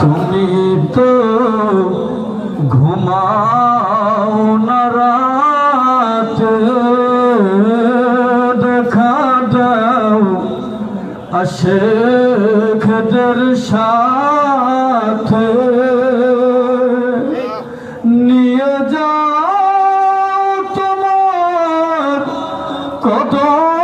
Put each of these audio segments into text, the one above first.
তুমি তো ঘুমাও না রাতে দেখা দাও আশেখদের সাথে। নিয়ে যাও তোমার কদমে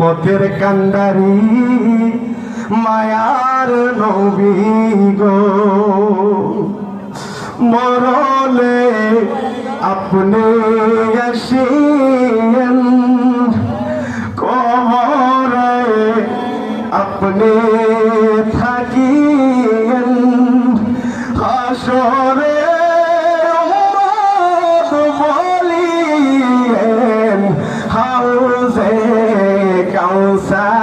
উম্মতের কান্দারি মায়ার নবী গো। মরলে আপনি আসিয়েন কবরে আপনি থাকিয়েন। হাসরে onça